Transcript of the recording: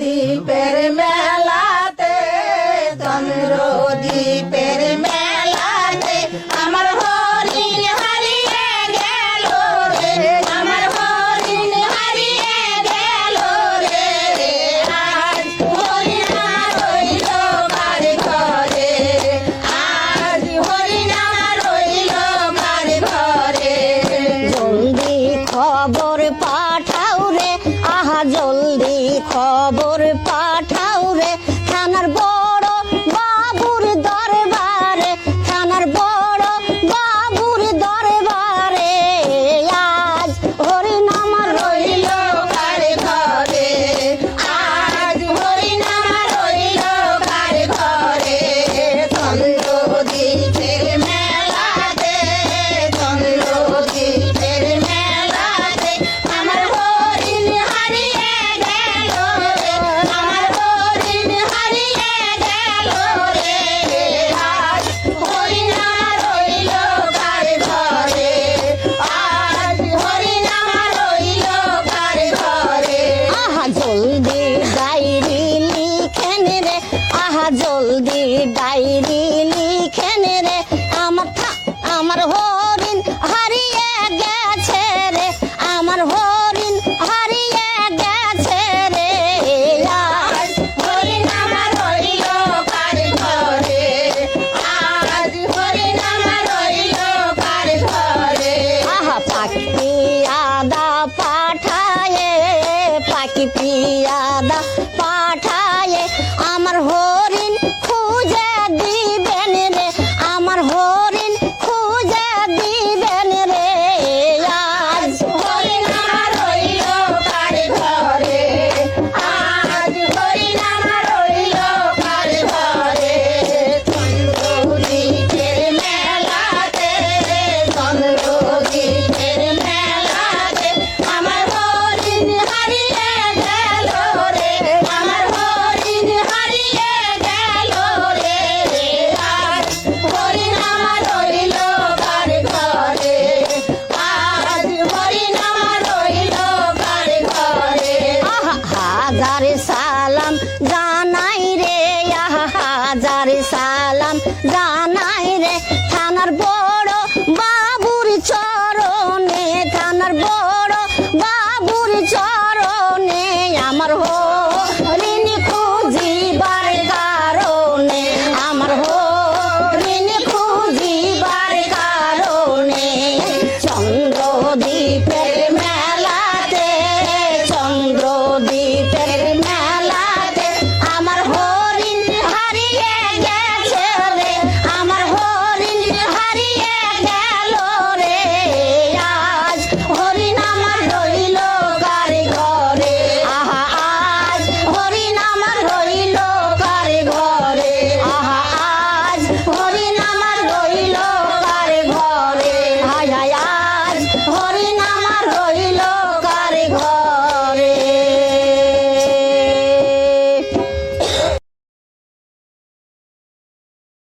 দ্বীপের মেলাতে, চন্দ্র দ্বীপের মেলাতে আমার হরিণ হারিয়ে গেল রে, আমার হরিণ হারিয়ে গেল রে আজ হরিণা রইল কার ঘরে, আজ হরিণা রইল কার ঘরে। জলদি খবর পাঠাও রে খবর পাঠাও আমার হরিণ হারিয়ে গেছে রে, আমার হরিণ হারিয়ে গেছে রে। হরিণা কার ঘরে, আজ হরিণা রইল কার ঘরে। আহা পাখি আদা পাঠায়ে পাখি পিয়াদা হাজার সালাম জানাই রে হাজার সালাম জানাই রে। থানার বড় বাবুর চরণে, থানার বড় বাবুর চরণে আমার হরি